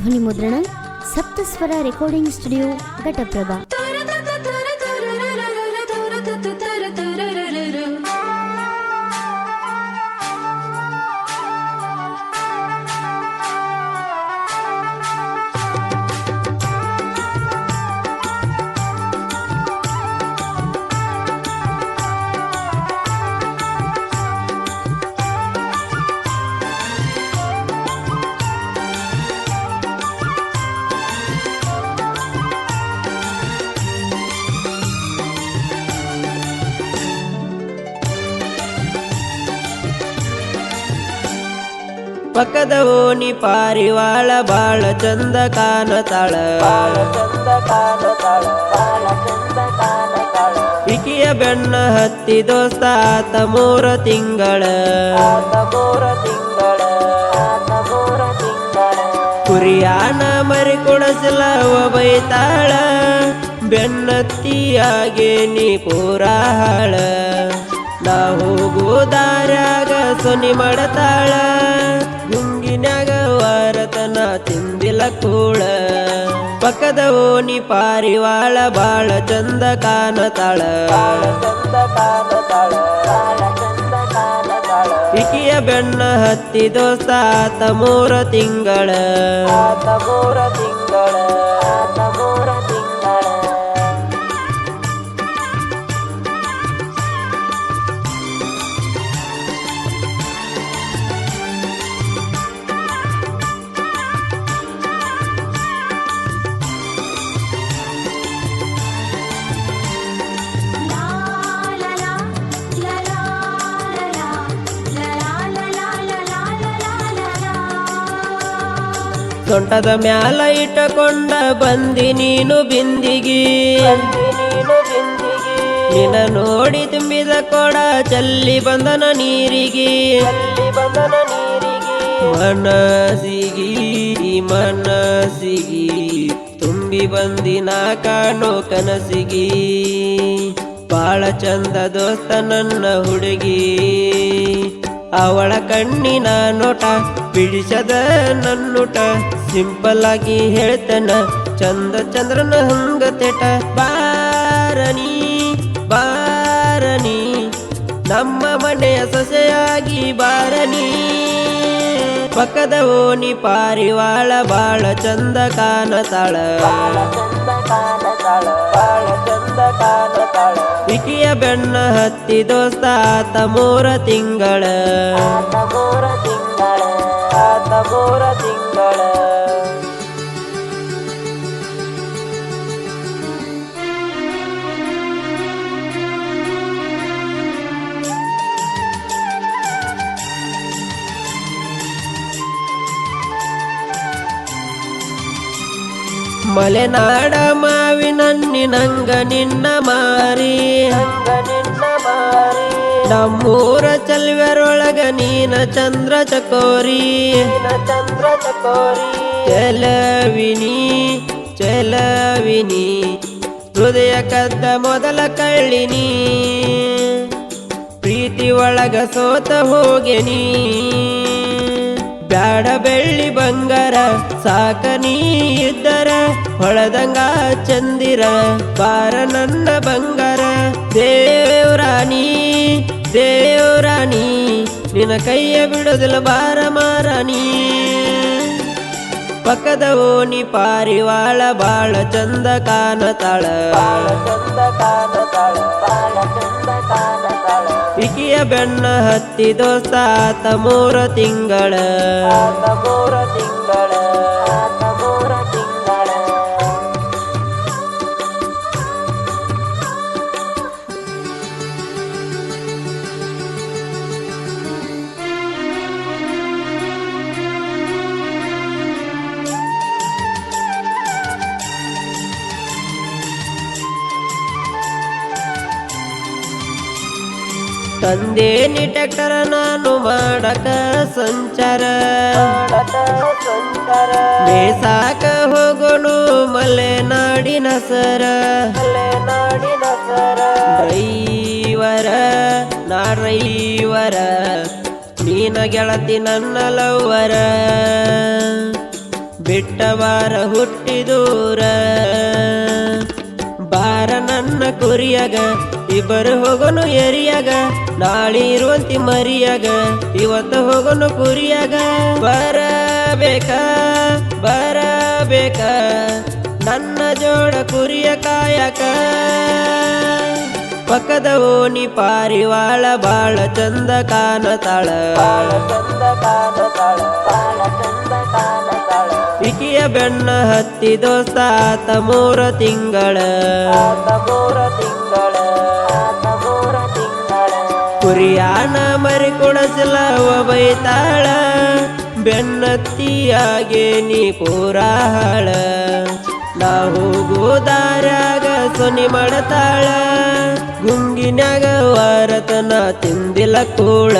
ಧ್ವನಿ ಮುದ್ರಣ Saptaswara recording studio Ghataprabha ಪಕ್ಕದ ಓಣಿ ಪಾರಿವಾಳ ಬಾಳ ಚಂದ ಕಾಣತಾಳ. ಇಕಿಯ ಬೆಣ್ಣ ಹತ್ತಿ ದೋಸ್ತ ಆತ ಮೂರ ತಿಂಗಳ. ಕುರಿಯಾನ ಮರಿ ಕೊಡಸಲವ ಬೈತಾಳ. ಬೆನ್ನತ್ತಿಯಾಗೆ ನೀ ಪೂರಾ ಹಾಳ. ಹೋಗೋ ದಾರ್ಯಾಗ ಸೊನಿ ಮಾಡತಾಳ. ತಿಂದಿಲ್ಲ ಕೂಳ ಪಕ್ಕದ ಓಣಿ ಪಾರಿವಾಳ ಬಾಳ ಚಂದ ಕಾಣತಾಳ ಇಕಿಯ ಬೆಣ್ಣ ಹತ್ತಿ ದೋಸ್ತ ಮೂರ ತಿಂಗಳ. ಮೂರ ತಿಂಗಳ. ಸೊಂಟದ ಮ್ಯಾಲ ಇಟ್ಟಕೊಂಡ ಬಂದಿ ನೀನು ಬಿಂದಿಗಿ. ನಿನ ನೋಡಿ ತುಂಬಿದ ಕೊಡ ಚಲ್ಲಿ ಬಂದನ ನೀರಿಗೆ. ಮನಸಿಗಿ ಮನಸಿಗಿ ತುಂಬಿ ಬಂದಿನ ಕಾಣೋ ಕನಸಿಗಿ. ಬಾಳ ಚಂದ ದೋಸ್ತ ನನ್ನ ಹುಡುಗಿ. ಅವಳ ಕಣ್ಣಿನ ನೋಟ, ಬಿಡಿಸದ ನನ್ನುಟ. ಸಿಂಪಲ್ ಆಗಿ ಹೇಳ್ತನ, ಚಂದ ಚಂದ್ರನ ಹಂಗ ತೆಟ, ಬಾರನಿ ಬಾರನಿ, ನಮ್ಮ ಮನೆಯ ಸೊಸೆಯಾಗಿ ಬಾರನಿ. ಪಕ್ಕದ ಓಣಿ ಪಾರಿವಾಳ ಬಾಳ ಚಂದ ಕಾಣತಾಳ ಇಕಿಯ ಬೆಣ್ಣ ಹತ್ತಿ ದೋಸ್ತ ಆತ ಮೂರ ತಿಂಗಳ ಮೂರ ತಿಂಗಳ. ಆತ ತಿಂಗಳ. ಮಲೆನಾಡ ಮಾವಿನನ್ನಿನಂಗ ನಿನ್ನ ಮಾರಿ. ನಮ್ಮೂರ ಚಲ್ವರೊಳಗ ನೀನ ಚಂದ್ರ ಚಕೋರಿ. ಚಂದ್ರ ಚಕೋರಿ ಚಲವಿನಿ ಚಲವಿನಿ, ಹೃದಯ ಕದ್ದ ಮೊದಲ ಕಳ್ಳಿನಿ. ಪ್ರೀತಿ ಒಳಗ ಸೋತ ಹೋಗೆನಿ. ಬ್ಯಾಡ ಬೆಳ್ಳಿ ಬಂಗಾರ, ಸಾಕ ನೀ ಇದ್ದರ, ಹೊಳದಂಗ ಚಂದಿರ ಬಾರ ನನ್ನ ಬಂಗಾರ, ದೇವ್ರಾಣಿ. ದೇವ್ರಾಣಿ, ನಿನ್ನ ಕೈಯ ಬಿಡುದಿಲ್ಲ ಬಾರ ಮಾರಾಣಿ. ಪಕ್ಕದ ಓಣಿ ಪಾರಿವಾಳ, ಬಾಳ ಚಂದ ಕಾಣತಾಳ ಇಕಿಯ ಬೆಣ್ಣ ಹತ್ತಿ ದೋಸ್ತ ಮೂರ ತಿಂಗಳ ಮೂರ ತಿಂಗಳ. ತಂದೇನಿ ಟ್ಯಾಕ್ಟರ ನಾನು ಮಾಡಕ ಸಂಚಾರ. ಬೇಸಾಕ ಹೋಗೋಣ ಮಲೆನಾಡಿನ ಸರ. ರೈವರ ನಾ ರೈವರ ನೀನ ಗೆಳತಿ ನನ್ನ ಲವರ ಬಿಟ್ಟವಾರ ಹುಟ್ಟಿದೂರ. ಬಾರ ನನ್ನ ಕುರಿಯಾಗ? ಇಬ್ಬರು ಹೋಗೋನು ಎರಿಯಾಗ. ನಾಳೆ ಇರುವಂತಿ ಮರಿಯಾಗ. ಇವತ್ತು ಹೋಗೋನು ಕುರಿಯಾಗ. ಬರಬೇಕ ಬರಬೇಕ. ನನ್ನ ಜೋಡ ಕುರಿಯ ಕಾಯಕ. ಪಕ್ಕದ ಓಣಿ ಪಾರಿವಾಳ ಬಾಳ ಚಂದ ಕಾಣತಾಳ. ಇಕಿಯ ಬೆನ್ನ ಹತ್ತಿ ದೋಸ್ತ, ಆತ ಮೂರ ತಿಂಗಳ. ಕುರಿಯಾನ ಮರಿ ಕೊಡಸಲವ ಬೈತಾಳ ಬೆನ್ನತ್ತಿಯಾಗೆ ನೀ ಪೂರ ಹಾಳ ನಾ ಹೋಗೋದಾರಾಗ ಸೊನಿ ಮಾಡತಾಳ ಗುಂಗಿನಾಗ ವಾರತನ ತಿಂದಿಲ್ಲ ಕೂಳ.